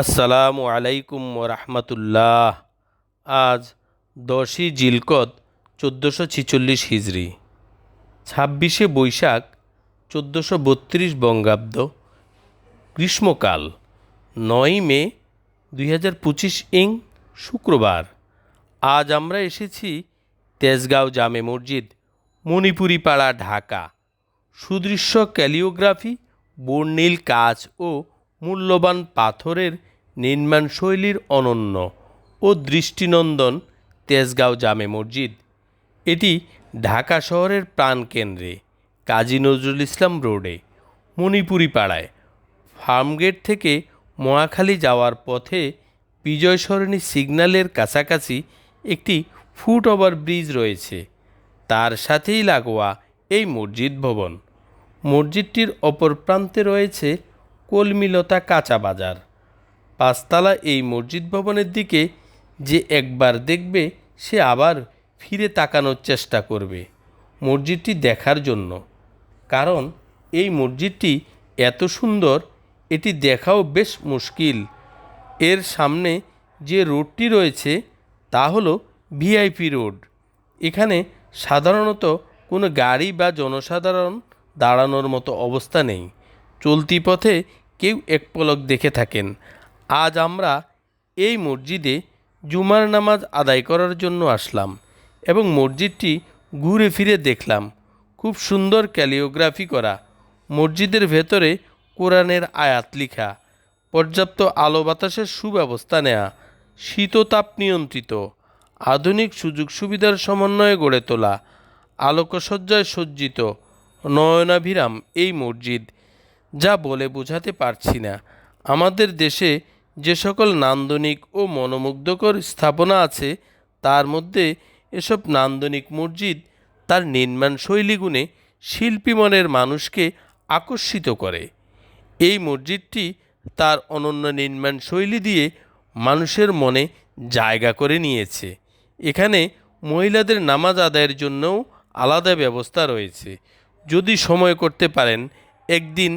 আসসালামু আলাইকুম রহমতুল্লাহ। আজ দশই জিলকদ চোদ্দোশো ছিচল্লিশ হিজড়ি ছাব্বিশে বৈশাখ চোদ্দোশো বত্রিশ বঙ্গাব্দ। গ্রীষ্মকাল নয়ই মে দুই হাজার পঁচিশ ইং শুক্রবার। আজ আমরা এসেছি তেজগাঁও জামে মসজিদ মণিপুরি পাড়া ঢাকা। সুদৃশ্য ক্যালিওগ্রাফি, বর্ণিল কাজ ও মূল্যবান পাথরের নির্মাণ শৈলীর অনন্য ও দৃষ্টিনন্দন তেজগাঁও জামে মসজিদ। এটি ঢাকা শহরের প্রাণকেন্দ্রে কাজী নজরুল ইসলাম রোডে মণিপুরি পাড়ায় ফার্মগেট থেকে মহাখালী যাওয়ার পথে বিজয় সরণী সিগন্যালের কাছাকাছি একটি ফুট ওভার ব্রিজ রয়েছে। তার সাথেই লাগোয়া এই মসজিদ ভবন। মসজিদটির অপর প্রান্তে রয়েছে কলমিলতা কাঁচা বাজার। পাঁচতলা এই মসজিদ ভবনের দিকে যে একবার দেখবে, সে আবার ফিরে তাকানোর চেষ্টা করবে মসজিদটি দেখার জন্য। কারণ এই মসজিদটি এত সুন্দর, এটি দেখাও বেশ মুশকিল। এর সামনে যে রোডটি রয়েছে, তা হলো ভিআইপি রোড। এখানে সাধারণত কোনো গাড়ি বা জনসাধারণ দাঁড়ানোর মতো অবস্থা নেই। চলতি পথে কেউ এক পলক দেখে থাকেন। আজ আমরা এই মসজিদে জুমার নামাজ আদায় করার জন্য আসলাম এবং মসজিদটি ঘুরে ফিরে দেখলাম। খুব সুন্দর ক্যালিওগ্রাফি করা। মসজিদের ভেতরে কোরআনের আয়াত লিখা। পর্যাপ্ত আলো বাতাসের সুব্যবস্থা নেওয়া শীততাপ নিয়ন্ত্রিত। আধুনিক সুযোগ সুবিধার সমন্বয়ে গড়ে তোলা। আলোকসজ্জায় সজ্জিত। নয়নাভিরাম এই মসজিদ যা বলে বোঝাতে পারছি না। আমাদের দেশে যে সকল নান্দনিক ও মনোমুগ্ধকর স্থাপনা আছে, তার মধ্যে এসব নান্দনিক মসজিদ তার নির্মাণ শৈলীগুণে শিল্পী মনের মানুষকে আকর্ষিত করে। এই মসজিদটি তার অনন্য নির্মাণ শৈলী দিয়ে মানুষের মনে জায়গা করে নিয়েছে। এখানে মহিলাদের নামাজ আদায়ের জন্যও আলাদা ব্যবস্থা রয়েছে। যদি সময় করতে পারেন, একদিন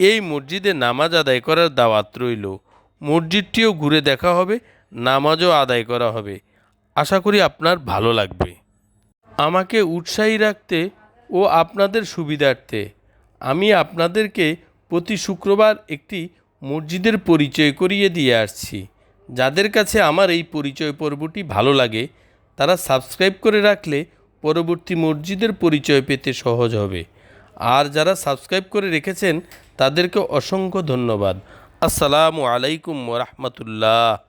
এই মসজিদে নামাজ আদায় করার দাওয়াত রইল। মসজিদটিও ঘুরে দেখা হবে, নামাজও আদায় করা হবে। আশা করি আপনার ভালো লাগবে। আমাকে উৎসাহী রাখতে ও আপনাদের সুবিধার্থে আমি আপনাদেরকে প্রতি শুক্রবার একটি মসজিদের পরিচয় করিয়ে দিয়ে আসছি। যাদের কাছে আমার এই পরিচয় পর্বটি ভালো লাগে, তারা সাবস্ক্রাইব করে রাখলে পরবর্তী মসজিদের পরিচয় পেতে সহজ হবে। আর যারা সাবস্ক্রাইব করে রেখেছেন তাদেরকে অসংখ্য ধন্যবাদ। আসসালামু আলাইকুম রহমতুল্লাহ।